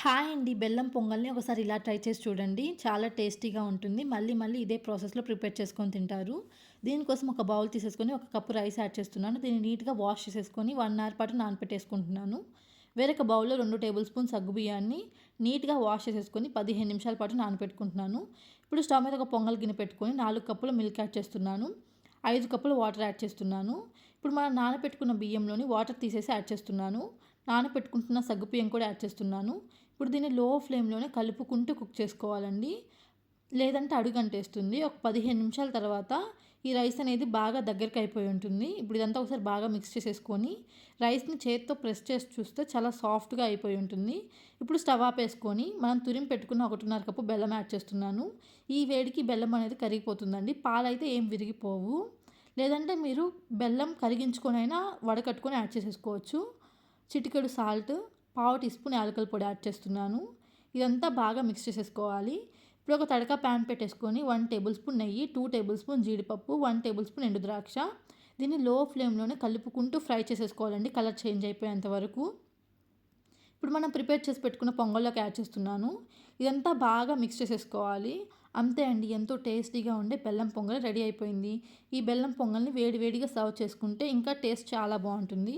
Hi అండి బెల్లం పొంగల్ని ఒకసారి ఇలా ట్రై చేసి చూడండి. చాలా టేస్టీగా ఉంటుంది. మళ్ళీ మళ్ళీ ఇదే ప్రాసెస్లో ప్రిపేర్ చేసుకొని తింటారు. దీనికోసం ఒక బౌల్ తీసేసుకొని ఒక కప్పు రైస్ యాడ్ చేస్తున్నాను. దీన్ని నీట్గా వాష్ చేసేసుకొని వన్ అవర్ పాటు నానపెట్టేసుకుంటున్నాను. వేరొక బౌల్లో రెండు టేబుల్ స్పూన్ సగ్గు బియ్యాన్ని నీట్గా వాష్ చేసేసుకొని పదిహేను నిమిషాల పాటు నానపెట్టుకుంటున్నాను. ఇప్పుడు స్టవ్ మీద ఒక పొంగల్ గిన్నె పెట్టుకొని నాలుగు కప్పులు మిల్క్ యాడ్ చేస్తున్నాను. ఐదు కప్పులు వాటర్ యాడ్ చేస్తున్నాను. ఇప్పుడు మనం నానపెట్టుకున్న బియ్యంలోని వాటర్ తీసేసి యాడ్ చేస్తున్నాను. నానపెట్టుకుంటున్న సగ్గుబియ్యం కూడా యాడ్ చేస్తున్నాను. ఇప్పుడు దీన్ని లో ఫ్లేమ్లోనే కలుపుకుంటూ కుక్ చేసుకోవాలండి. లేదంటే అడుగంటేస్తుంది ఒక పదిహేను నిమిషాల తర్వాత ఈ రైస్ అనేది బాగా దగ్గరికి అయిపోయి ఉంటుంది. ఇప్పుడు ఇదంతా ఒకసారి బాగా మిక్స్ చేసేసుకొని రైస్ని చేతితో ప్రెస్ చేసి చూస్తే చాలా సాఫ్ట్గా అయిపోయి ఉంటుంది. ఇప్పుడు స్టవ్ ఆపేసుకొని మనం తురిం పెట్టుకున్న ఒకటిన్నర కప్పు బెల్లం యాడ్ చేస్తున్నాను. ఈ వేడికి బెల్లం అనేది కరిగిపోతుందండి. పాలైతే ఏం విరిగిపోవు. లేదంటే మీరు బెల్లం కరిగించుకొని అయినా వడకట్టుకొని యాడ్ చేసేసుకోవచ్చు. చిటికెడు సాల్ట్ పావు టీ స్పూన్ యాలకల పొడి యాడ్ చేస్తున్నాను. ఇదంతా బాగా మిక్స్ చేసేసుకోవాలి. ఇప్పుడు ఒక తడక ప్యాన్ పెట్టేసుకొని వన్ టేబుల్ స్పూన్ నెయ్యి టూ టేబుల్ స్పూన్ జీడిపప్పు వన్ టేబుల్ స్పూన్ ఎండు ద్రాక్ష. దీన్ని లో ఫ్లేమ్లోనే కలుపుకుంటూ ఫ్రై చేసేసుకోవాలండి కలర్ చేంజ్ అయిపోయేంత వరకు. ఇప్పుడు మనం ప్రిపేర్ చేసి పెట్టుకున్న పొంగల్లోకి యాడ్ చేస్తున్నాను. ఇదంతా బాగా మిక్స్ చేసేసుకోవాలి. అంతే అండి ఎంతో టేస్టీగా ఉండే బెల్లం పొంగల్ రెడీ అయిపోయింది. ఈ బెల్లం పొంగల్ని వేడి వేడిగా సర్వ్ చేసుకుంటే ఇంకా టేస్ట్ చాలా బాగుంటుంది.